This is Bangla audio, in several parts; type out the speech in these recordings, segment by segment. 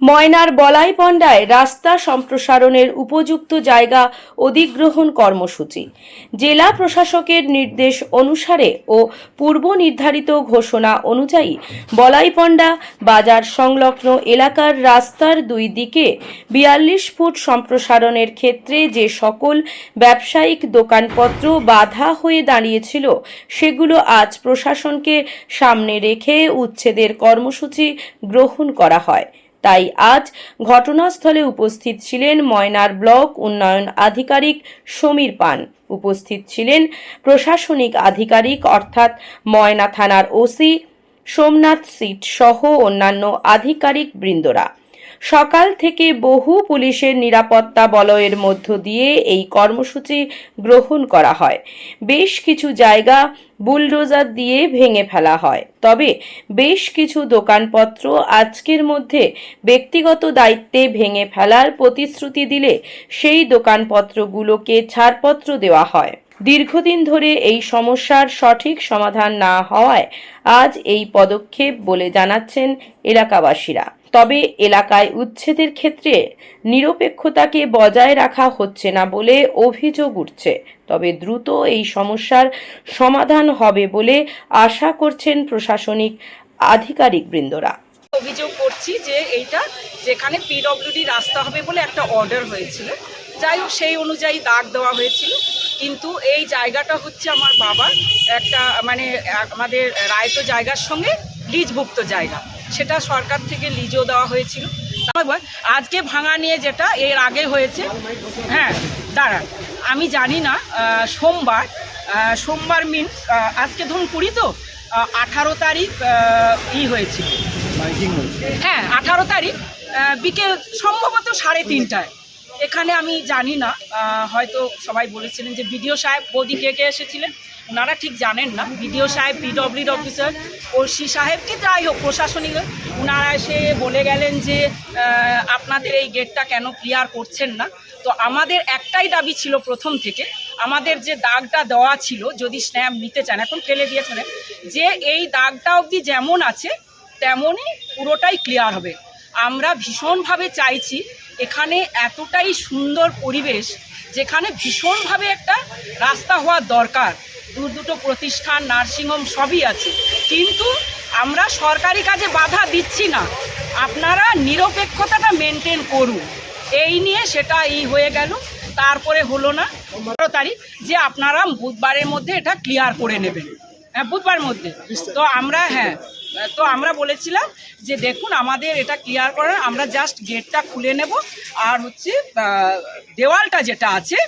ময়নার বলাইপন্ডায় রাস্তা সম্প্রসারণের উপযুক্ত জায়গা অধিগ্রহণ কর্মসূচি। জেলা প্রশাসকের নির্দেশ অনুসারে ও পূর্ব নির্ধারিত ঘোষণা অনুযায়ী বলাইপন্ডা বাজার সংলগ্ন এলাকার রাস্তার দুই দিকে বিয়াল্লিশ ফুট সম্প্রসারণের ক্ষেত্রে যে সকল ব্যবসায়িক দোকানপত্র বাধা হয়ে দাঁড়িয়েছিল, সেগুলো আজ প্রশাসনকে সামনে রেখে উচ্ছেদের কর্মসূচি গ্রহণ করা হয়। তাই আজ ঘটনাস্থলে উপস্থিত ছিলেন ময়নার ব্লক উন্নয়ন আধিকারিক সমীর পান। উপস্থিত ছিলেন প্রশাসনিক আধিকারিক অর্থাৎ ময়না থানার ওসি সোমনাথ সিট সহ অন্যান্য আধিকারিক বৃন্দরা। সকাল থেকে বহু পুলিশের নিরাপত্তা বলয়ের মধ্য দিয়ে এই কর্মসূচি গ্রহণ করা হয়। বেশ কিছু জায়গা বুলডোজার দিয়ে ভেঙে ফেলা হয়। তবে বেশ কিছু দোকানপত্র আজকের মধ্যে ব্যক্তিগত দায়িত্বে ভেঙে ফেলার প্রতিশ্রুতি দিলে সেই দোকানপত্রগুলোকে ছাড়পত্র দেওয়া হয়। দীর্ঘদিন ধরে এই সমস্যার সঠিক সমাধান না হওয়ায় আজ এই পদক্ষেপ বলে জানাচ্ছেন এলাকাবাসীরা। তবে এলাকায় উচ্ছেদের ক্ষেত্রে নিরপেক্ষতাকে বজায় রাখা হচ্ছে না বলে অভিযোগ উঠছে। তবে দ্রুত এই সমস্যার সমাধান হবে বলে আশা করছেন প্রশাসনিক আধিকারিক বৃন্দরা অভিযোগ করছি যে এইটা যেখানে পিডব্লিউডি রাস্তা হবে বলে একটা অর্ডার হয়েছিল। যাই হোক, সেই অনুযায়ী দাগ দেওয়া হয়েছিল। কিন্তু এই জায়গাটা হচ্ছে আমার বাবার একটা মানে আমাদের রায়তো জায়গার সঙ্গে লিজভুক্ত জায়গা। সেটা সরকার থেকে লিজও দেওয়া হয়েছিল। তারপর আজকে ভাঙা নিয়ে যেটা এর আগে হয়েছে। হ্যাঁ দাঁড়ান আমি জানি না সোমবার সোমবার মিনস আজকে ধরুন কুড়ি তো আঠারো তারিখ ই হয়েছিল। হ্যাঁ আঠারো তারিখ বিকেল সম্ভবত সাড়ে তিনটায়। এখানে আমি জানি না হয়তো সবাই বলেছিলেন যে বিডিও সাহেব, বৌদি কে কে এসেছিলেন? ওনারা ঠিক জানেন না। বিডিও সাহেব পিডব্লিউড অফিসার, ওসি সাহেব কি যাই হোক, প্রশাসনিক ওনারা এসে বলে গেলেন যে আপনাদের এই গেটটা কেন ক্লিয়ার করছেন না? তো আমাদের একটাই দাবি ছিল প্রথম থেকে, আমাদের যে দাগটা দেওয়া ছিল, যদি স্ন্যাপ নিতে চান, এখন ফেলে দিয়েছেন যে এই দাগটা অবধি যেমন আছে, তেমনই পুরোটাই ক্লিয়ার হবে। আমরা ভীষণভাবে চাইছি এখানে এতটাই সুন্দর পরিবেশ যেখানে ভীষণভাবে একটা রাস্তা হওয়া দরকার। দু দুটো প্রতিষ্ঠান নার্সিংহোম সবই আছে। কিন্তু আমরা সরকারি কাজে বাধা দিচ্ছি না। আপনারা নিরপেক্ষতাটা মেনটেন করুন। এই নিয়ে সেটা এই হয়ে গেল তারপরে হলো না। বারো তারিখ যে আপনারা বুধবারের মধ্যে এটা ক্লিয়ার করে নেবেন। হ্যাঁ বুধবার মধ্যে। তো আমরা হ্যাঁ। তো আমরা বলেছিলাম যে দেখুন আমাদের এটা ক্লিয়ার করার আমরা জাস্ট গেটটা খুলে নেব। আর হচ্ছে দেওয়ালটা যেটা আছে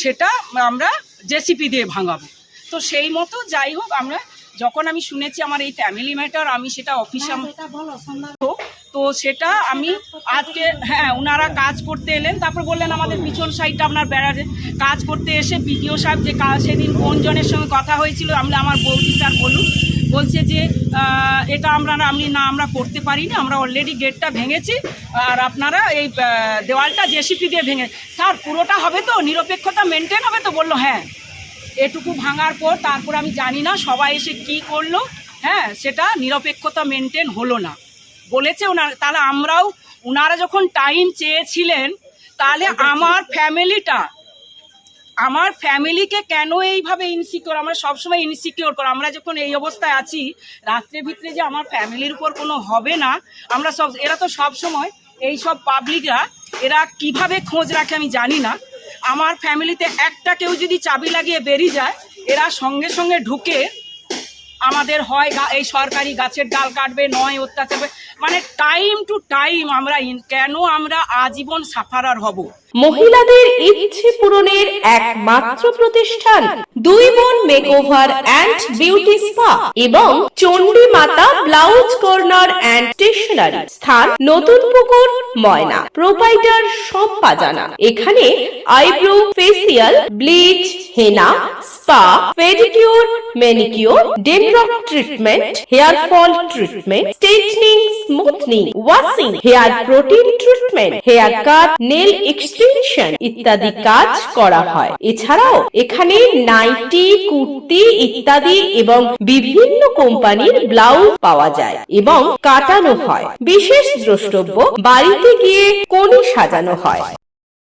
সেটা আমরা জেসিপি দিয়ে ভাঙাবো। তো সেই মতো যাই হোক আমরা যখন আমি শুনেছি আমার এই ফ্যামিলি ম্যাটার আমি সেটা অফিসে তো সেটা আমি আজকে হ্যাঁ ওনারা কাজ করতে এলেন তারপর বললেন আমাদের পিছন সাইডটা আপনার বেড়াতে কাজ করতে এসে বিডিও সাহেব যে কাজ সেদিন কোন জনের সঙ্গে কথা হয়েছিল আমরা আমার বৌদি স্যার বলুন বলছে যে এটা আমরা না আমি না আমরা করতে পারিনি আমরা অলরেডি গেটটা ভেঙেছি আর আপনারা এই দেওয়ালটা জেসিপি দিয়ে ভেঙে স্যার পুরোটা হবে তো? নিরপেক্ষতা মেনটেন হবে তো? বলল হ্যাঁ। এটুকু ভাঙার পর তারপর আমি জানি না সবাই এসে কি করল হ্যাঁ সেটা নিরপেক্ষতা মেনটেন হলো না। বলেছে ওনার তাহলে আমরাও ওনারা যখন টাইম চেয়েছিলেন তাহলে আমার ফ্যামিলিটা আমার ফ্যামিলিকে কেন এইভাবে ইনসিকিওর আমরা সবসময় ইনসিকিওর করো। আমরা যখন এই অবস্থায় আছি, রাত্রে ভিতরে যে আমার ফ্যামিলির উপর কোনো হবে না, আমরা সব, এরা তো সব সময় এই সব পাবলিকরা এরা কীভাবে খোঁজ রাখে আমি জানি না। আমার ফ্যামিলিতে একটা কেউ যদি চাবি লাগিয়ে বেরিয়ে যায়, এরা সঙ্গে সঙ্গে ঢুকে আমাদের হয় এই সরকারি গাছের ডাল কাটবে, নয় অত্যাচার। মানে টাইম টু টাইম আমরা কেন আমরা আজীবন সাফারার হব মহিলাদের ইচ্ছে পূরণের একমাত্র প্রতিষ্ঠান দুই বোন মেকওভার অ্যান্ড বিউটি স্পা এবং চণ্ডী মাতা ব্লাউজ কর্নার অ্যান্ড স্টেশনারি স্থান নতুন পুকুর, ময়না। প্রোপাইটার শম্পা জানা এখানে eyebrow facial bleach henna spa pedicure manicure dandruff treatment hair fall treatment straightening smoothing washing hair protein treatment haircut nail extension ইত্যাদি কাজ করা হয়। এছাড়াও এখানে নাইন নাইটি কুর্তি ইত্যাদি এবং বিভিন্ন কোম্পানির ব্লাউজ পাওয়া যায় এবং কাটানো হয়। বিশেষ দ্রষ্টব্য, বাড়িতে গিয়ে কোন সাজানো হয়।